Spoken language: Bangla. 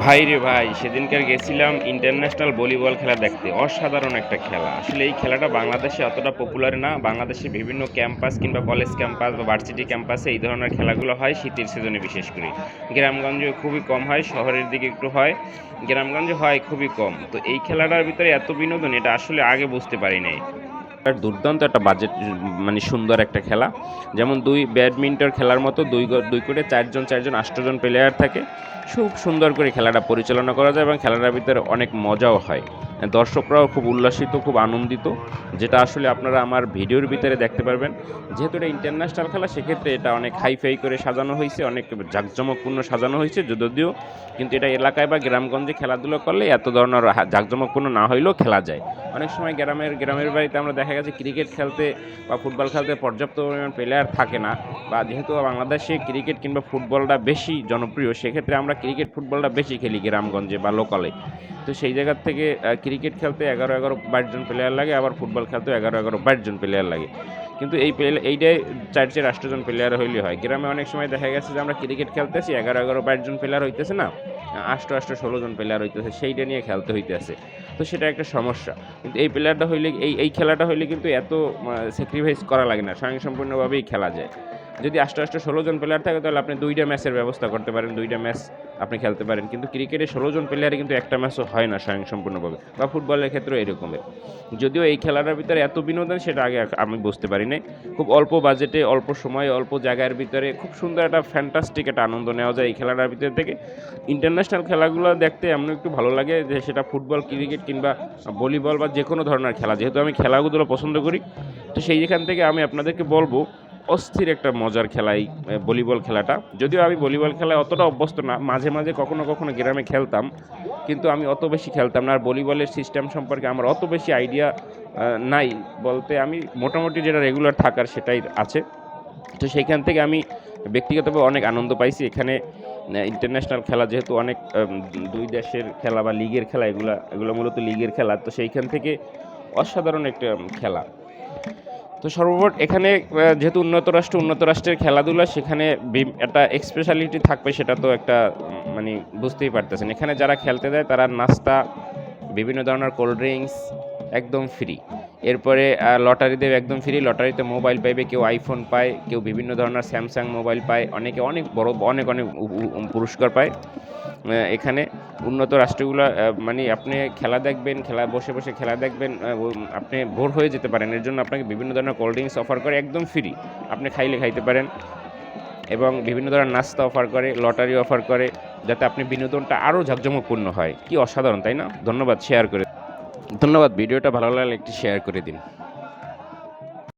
ভাই রে ভাই, সেদিনকার গেছিলাম ইন্টারন্যাশনাল ভলিবল খেলা দেখতে। অসাধারণ একটা খেলা। আসলে এই খেলাটা বাংলাদেশে অতটা পপুলার না। বাংলাদেশে বিভিন্ন ক্যাম্পাস কিংবা কলেজ ক্যাম্পাস বা ভার্সিটি ক্যাম্পাসে এই ধরনের খেলাগুলো হয় শীতের সিজনে বিশেষ করে। গ্রামগঞ্জে খুবই কম হয়, শহরের দিকে একটু হয়। গ্রামগঞ্জে হয় খুবই কম। তো এই খেলাটার ভিতরে এত বিনোদন, এটা আসলে আগে বুঝতে পারি নাই। দুর্দান্ত একটা বাজেট মানে সুন্দর একটা খেলা। যেমন দুই ব্যাডমিন্টন খেলার মতো দুই দুই করে চারজন চারজন আষ্টজন প্লেয়ার থাকে। খুব সুন্দর করে খেলাটা পরিচালনা করা যায় এবং খেলাটার ভিতরে অনেক মজাও হয়। দর্শকরাও খুব উল্লাসিত, খুব আনন্দিত, যেটা আসলে আপনারা আমার ভিডিওর ভিতরে দেখতে পারবেন। যেহেতু এটা ইন্টারন্যাশনাল খেলা, সেক্ষেত্রে এটা অনেক হাইফাই করে সাজানো হয়েছে, অনেক জাঁকজমকপূর্ণ সাজানো হয়েছে, যদিও কিন্তু এটা এলাকায় বা গ্রামগঞ্জে খেলাধুলো করলে এত ধরনের জাঁকজমকপূর্ণ না হইলেও খেলা যায়। অনেক সময় গ্রামের গ্রামের বাড়িতে আমরা দেখা গেছে ক্রিকেট খেলতে বা ফুটবল খেলতে পর্যাপ্ত পরিমাণ প্লেয়ার থাকে না বা যেহেতু বাংলাদেশে ক্রিকেট কিংবা ফুটবলটা বেশি জনপ্রিয়, সেক্ষেত্রে আমরা ক্রিকেট ফুটবলটা বেশি খেলি গ্রামগঞ্জে বা লোকালে তো সেই জায়গার থেকে ক্রিকেট খেলতে এগারো এগারো বাইশজন প্লেয়ার লাগে, আবার ফুটবল খেলতে এগারো এগারো বাইশজন প্লেয়ার লাগে। কিন্তু এই এইটাই চার চার আষ্টজন প্লেয়ার হইলে হয়। গ্রামে অনেক সময় দেখা গেছে যে আমরা ক্রিকেট খেলতেছি, এগারো এগারো বাইশজন প্লেয়ার হইতেছে না? আষ্ট আষ্ট, ষোলো জন প্লেয়ার হইতেছে, সেইটা নিয়ে খেলতে হইতেছে। তো সেটা একটা সমস্যা। কিন্তু এই প্লেয়ারটা হইলে, এই এই খেলাটা হইলে কিন্তু এত স্যাক্রিফাইস করা লাগে না, স্বয়ংসম্পূর্ণভাবেই খেলা যায়। যদি আষ্ট আষ্ট, ষোলো জন প্লেয়ার থাকে, তাহলে আপনি দুইটা ম্যাচের ব্যবস্থা করতে পারেন, দুইটা ম্যাচ আপনি খেলতে পারেন। কিন্তু ক্রিকেটে ষোলো জন প্লেয়ারে কিন্তু একটা ম্যাচও হয় না স্বয়ংসম্পূর্ণভাবে, বা ফুটবলের ক্ষেত্রেও এরকমের যদিও এই খেলাটার ভিতরে এত বিনোদন, সেটা আগে, আমি বুঝতে পারি নাই খুব অল্প বাজেটে অল্প সময়ে, অল্প জায়গার ভিতরে খুব সুন্দর একটা ফ্যান্টাস্টিক একটা আনন্দ নেওয়া যায় এই খেলাটার ভিতর থেকে। ইন্টারন্যাশনাল খেলাগুলো দেখতে এমন একটু ভালো লাগে যে সেটা ফুটবল ক্রিকেট কিংবা ভলিবল বা যে কোনো ধরনের খেলা। যেহেতু আমি খেলাগুলো পছন্দ করি, তো সেইখান থেকে আমি আপনাদেরকে বলব অস্থির একটা মজার খেলাই ভলিবল খেলাটা। যদিও আমি ভলিবল খেলায় অতটা অভ্যস্ত না, মাঝে মাঝে কখনো কখনো গ্রামে খেলতাম, কিন্তু আমি অত বেশি খেলতাম না। আর ভলিবলের সিস্টেম সম্পর্কে আমার অত বেশি আইডিয়া নাই। বলতে আমি মোটামুটি যেটা রেগুলার থাকার সেটাই আছে। তো সেইখান থেকে আমি ব্যক্তিগতভাবে অনেক আনন্দ পাইছি। এখানে ইন্টারন্যাশনাল খেলা যেহেতু অনেক দুই দেশের খেলা বা লিগের খেলা, এগুলা, এগুলো মূলত লিগের খেলা। তো সেইখান থেকে অসাধারণ একটা খেলা। তো সর্বমোট এখানে যেহেতু উন্নত রাষ্ট্র, উন্নত রাষ্ট্রের খেলাধুলা, সেখানে একটা এক্সপেশালিটি থাকবে সেটা তো একটা মানে বুঝতেই পারতেছেন। এখানে যারা খেলতে যায়, তারা নাস্তা, বিভিন্ন ধরনের কোল্ড ড্রিঙ্কস একদম ফ্রি এরপরে লটারি দেবে একদম ফ্রি লটারিতে মোবাইল পাইবে, কেউ আইফোন পায়, কেউ বিভিন্ন ধরনের স্যামসাং মোবাইল পায়, অনেকে অনেক বড়, অনেক অনেক পুরস্কার পায়। এখানে উন্নত রাষ্ট্রগুলো মানে আপনি খেলা দেখবেন, খেলা, বসে বসে খেলা দেখবেন আপনি ভোর হয়ে যেতে পারেন। এর জন্য আপনাকে বিভিন্ন ধরনের কোল্ড ড্রিঙ্কস অফার করে একদম ফ্রি আপনি খাইলে খাইতে পারেন এবং বিভিন্ন ধরনের নাস্তা অফার করে লটারি অফার করে, যাতে আপনি বিনোদনটা আরও ঝকঝমকপূর্ণ হয়। কি অসাধারণ, তাই না? ধন্যবাদ শেয়ার করে। ধন্যবাদ, ভিডিওটা ভালো লাগলে একটি শেয়ার করে দিন।